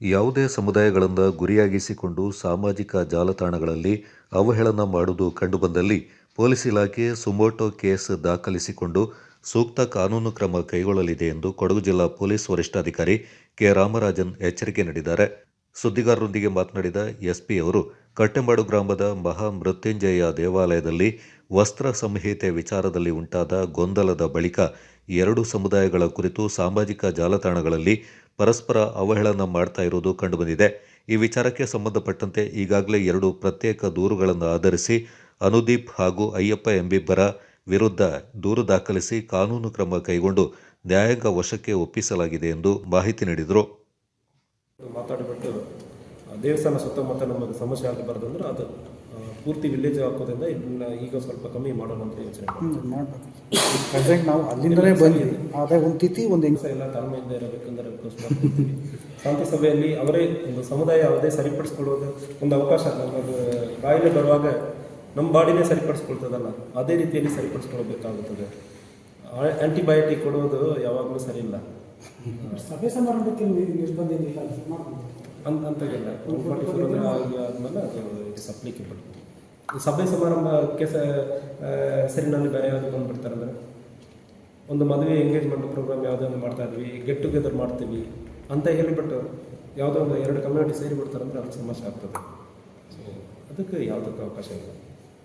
ಯಾವುದೇ ಸಮುದಾಯಗಳನ್ನು ಗುರಿಯಾಗಿಸಿಕೊಂಡು ಸಾಮಾಜಿಕ ಜಾಲತಾಣಗಳಲ್ಲಿ ಅವಹೇಳನ ಮಾಡುವುದು ಕಂಡುಬಂದಲ್ಲಿ ಪೊಲೀಸ್ ಇಲಾಖೆ ಸುಮೋಟೋ ಕೇಸ್ ದಾಖಲಿಸಿಕೊಂಡು ಸೂಕ್ತ ಕಾನೂನು ಕ್ರಮ ಕೈಗೊಳ್ಳಲಿದೆ ಎಂದು ಕೊಡಗು ಜಿಲ್ಲಾ ಪೊಲೀಸ್ ವರಿಷ್ಠಾಧಿಕಾರಿ ಕೆ ರಾಮರಾಜನ್ ಎಚ್ಚರಿಕೆ ನೀಡಿದ್ದಾರೆ. ಸುದ್ದಿಗಾರರೊಂದಿಗೆ ಮಾತನಾಡಿದ ಎಸ್ಪಿ ಅವರು, ಕಟ್ಟೆಂಬಾಡು ಗ್ರಾಮದ ಮಹಾ ಮೃತ್ಯುಂಜಯ ದೇವಾಲಯದಲ್ಲಿ ವಸ್ತ್ರ ಸಂಹಿತೆ ವಿಚಾರದಲ್ಲಿ ಉಂಟಾದ ಗೊಂದಲದ ಬಳಿಕ ಎರಡು ಸಮುದಾಯಗಳ ಕುರಿತು ಸಾಮಾಜಿಕ ಜಾಲತಾಣಗಳಲ್ಲಿ ಪರಸ್ಪರ ಅವಹೇಳನ ಮಾಡ್ತಾ ಇರುವುದು ಕಂಡುಬಂದಿದೆ. ಈ ವಿಚಾರಕ್ಕೆ ಸಂಬಂಧಪಟ್ಟಂತೆ ಈಗಾಗಲೇ ಎರಡು ಪ್ರತ್ಯೇಕ ದೂರುಗಳನ್ನು ಆಧರಿಸಿ ಅನುದೀಪ್ ಹಾಗೂ ಅಯ್ಯಪ್ಪ ಎಂಬಿಬ್ಬರ ವಿರುದ್ಧ ದೂರು ದಾಖಲಿಸಿ ಕಾನೂನು ಕ್ರಮ ಕೈಗೊಂಡು ನ್ಯಾಯಾಂಗ ವಶಕ್ಕೆ ಒಪ್ಪಿಸಲಾಗಿದೆ ಎಂದು ಮಾಹಿತಿ ನೀಡಿದರು. ದೇವಸ್ಥಾನ ಸುತ್ತಮುತ್ತ ನಮಗೆ ಸಮಸ್ಯೆ ಆಗಬಾರ್ದು ಅಂದ್ರೆ ಅದು ಪೂರ್ತಿ ವಿಲೇಜ್ ಹಾಕೋದ್ರಿಂದ ಇದನ್ನ ಈಗ ಸ್ವಲ್ಪ ಕಮ್ಮಿ ಮಾಡೋಣ ಅಂತ ಯೋಚನೆ. ಮಾಡಬೇಕು. ಪ್ರೆಸೆಂಟ್ ನಾವು ಅಲ್ಲಿಂದಲೇ ಬಂದಿದೆ ಅದೇ ಒಂದು ತಿಥಿ ಒಂದು ಹೆಂಗ್ ಕೆಲಸ ಎಲ್ಲ ತಾಳ್ಮೆಯಿಂದ ಇರಬೇಕಂದ್ರೆ ರಿಕ್ವೆಸ್ಟ್ ಶಾಂತಿ ಸಭೆಯಲ್ಲಿ ಅವರೇ ಒಂದು ಸಮುದಾಯ ಯಾವುದೇ ಸರಿಪಡಿಸ್ಕೊಳ್ಳೋದು ಒಂದು ಅವಕಾಶ. ನಮಗೆ ಕಾಯಿಲೆ ಬರುವಾಗ ನಮ್ಮ ಬಾಡಿನೇ ಸರಿಪಡಿಸ್ಕೊಳ್ತದಲ್ಲ ಅದೇ ರೀತಿಯಲ್ಲಿ ಸರಿಪಡಿಸ್ಕೊಳ್ಬೇಕಾಗುತ್ತದೆ. ಆಂಟಿಬಯೋಟಿಕ್ ಕೊಡೋದು ಯಾವಾಗಲೂ ಸರಿ ಇಲ್ಲ ಸಭೆ ಸಮಾರಂಭಕ್ಕೆ ನಿರ್ಬಂಧ ಅಂತ ಆದಮೇಲೆ ಅದು ಸಭೆ ಸಮಾರಂಭಕ್ಕೆ ಸ ಆ, ಹೆಸರಿನಲ್ಲಿ ಬೇರೆ ಯಾವುದು ಬಂದುಬಿಡ್ತಾರೆ ಅಂದ್ರೆ? ಒಂದು ಮದುವೆ ಎಂಗೇಜ್ಮೆಂಟ್ ಪ್ರೋಗ್ರಾಮ್ ಯಾವುದೋ ಒಂದು ಮಾಡ್ತಾ ಇದ್ವಿ ಗೆಟ್ ಟುಗೆದರ್ ಮಾಡ್ತೀವಿ ಅಂತ ಹೇಳಿಬಿಟ್ಟು ಯಾವುದೋ ಒಂದು ಎರಡು ಕಮ್ಯುನಿಟಿ ಸೇರಿ ಬಿಡ್ತಾರೆ ಅಂದರೆ ಅದು ಸಮಸ್ಯೆ ಆಗ್ತದೆ. ಅದಕ್ಕೆ ಯಾವುದಕ್ಕೂ ಅವಕಾಶ ಇಲ್ಲ.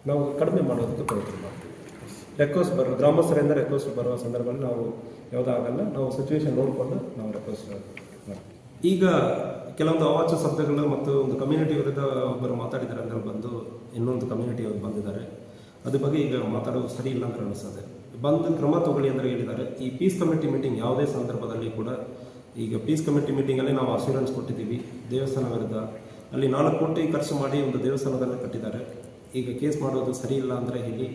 ನಾವು ಕಡಿಮೆ ಮಾಡೋದಕ್ಕೆ ಪ್ರಯತ್ನ ಮಾಡ್ತೀವಿ. ರೆಕ್ವೆಸ್ಟ್ ಬರೋ ಗ್ರಾಮಸ್ಥರಿಂದ ರೆಕ್ವೆಸ್ಟ್ ಬರುವ ಸಂದರ್ಭದಲ್ಲಿ ನಾವು ಯಾವುದಾಗಲ್ಲ ನಾವು ಸಿಚುವೇಶನ್ ನೋಡಿಕೊಂಡು ನಾವು ರೆಕ್ವೆಸ್ಟ್ ಮಾಡ್ತೀವಿ. ಈಗ ಕೆಲವೊಂದು ಅವಾಚ್ಯ ಶಬ್ದಗಳು ಮತ್ತು ಒಂದು ಕಮ್ಯುನಿಟಿ ವಿರುದ್ಧ ಒಬ್ಬರು ಮಾತಾಡಿದ್ದಾರೆ ಅಂತ ಬಂದು ಇನ್ನೊಂದು ಕಮ್ಯುನಿಟಿ ಅವರು ಬಂದಿದ್ದಾರೆ. ಅದ್ರ ಬಗ್ಗೆ ಈಗ ಮಾತಾಡೋದು ಸರಿ ಇಲ್ಲ ಅಂತ ಅನಿಸ್ತದೆ. ಬಂದು ಕ್ರಮ ತಗೊಳ್ಳಿ ಅಂದರೆ ಹೇಳಿದ್ದಾರೆ. ಈ ಪೀಸ್ ಕಮಿಟಿ ಮೀಟಿಂಗ್ ಯಾವುದೇ ಸಂದರ್ಭದಲ್ಲಿ ಕೂಡ ಈಗ ಪೀಸ್ ಕಮಿಟಿ ಮೀಟಿಂಗಲ್ಲಿ ನಾವು ಅಶ್ಯೂರೆನ್ಸ್ ಕೊಟ್ಟಿದ್ದೀವಿ. ದೇವಸ್ಥಾನ ವಿರುದ್ಧ. ಅಲ್ಲಿ ನಾಲ್ಕು ಕೋಟಿ ಖರ್ಚು ಮಾಡಿ ಒಂದು ದೇವಸ್ಥಾನದಲ್ಲಿ ಕಟ್ಟಿದ್ದಾರೆ. ಈಗ ಕೇಸ್ ಮಾಡೋದು ಸರಿ ಇಲ್ಲ ಅಂದರೆ ಹೇಳಿ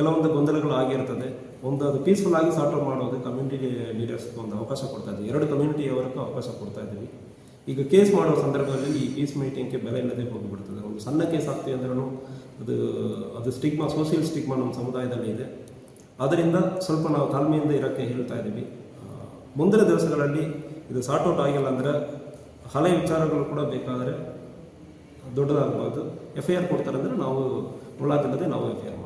ಕೆಲವೊಂದು ಗೊಂದಲಗಳು ಆಗಿರ್ತದೆ. ಒಂದು ಅದು ಪೀಸ್ಫುಲ್ ಆಗಿ ಔಟ್ ಮಾಡೋದು ಕಮ್ಯುನಿಟಿ ಲೀಡರ್ಸ್ಗೆ ಒಂದು ಅವಕಾಶ ಕೊಡ್ತಾ ಇದ್ದೀವಿ. ಎರಡು ಕಮ್ಯುನಿಟಿಯವರೆಗೂ ಅವಕಾಶ ಕೊಡ್ತಾ ಇದ್ದೀವಿ. ಈಗ ಕೇಸ್ ಮಾಡುವ ಸಂದರ್ಭದಲ್ಲಿ ಈ ಪೀಸ್ ಮೀಟಿಂಗ್ಗೆ ಬೆಲೆ ಇಲ್ಲದೆ ಹೋಗಿಬಿಡ್ತದೆ. ಒಂದು ಸಣ್ಣ ಕೇಸ್ ಆಗ್ತೀವಿ ಅಂದ್ರೂ ಅದು ಅದು ಸ್ಟಿಗ್ಮಾ ಸೋಷಿಯಲ್ ಸ್ಟಿಗ್ಮಾ ನಮ್ಮ ಸಮುದಾಯದಲ್ಲಿ ಇದೆ. ಅದರಿಂದ ಸ್ವಲ್ಪ ನಾವು ತಾಳ್ಮೆಯಿಂದ ಇರೋಕ್ಕೆ ಹೇಳ್ತಾ ಇದ್ದೀವಿ. ಮುಂದಿನ ದಿವಸಗಳಲ್ಲಿ ಇದು ಸಾರ್ಟ್ ಔಟ್ ಆಗಿಲ್ಲ ಅಂದರೆ ಹಳೆ ವಿಚಾರಗಳು ಕೂಡ ಬೇಕಾದರೆ ದೊಡ್ಡದಾಗಬಾರ್ದು ಎಫ್ ಐ ಆರ್ ಕೊಡ್ತಾರೆ ಅಂದರೆ ನಾವು ಮುಳ್ಳಾದಿಲ್ಲದೆ ನಾವು ಎಫ್ ಐ ಆರ್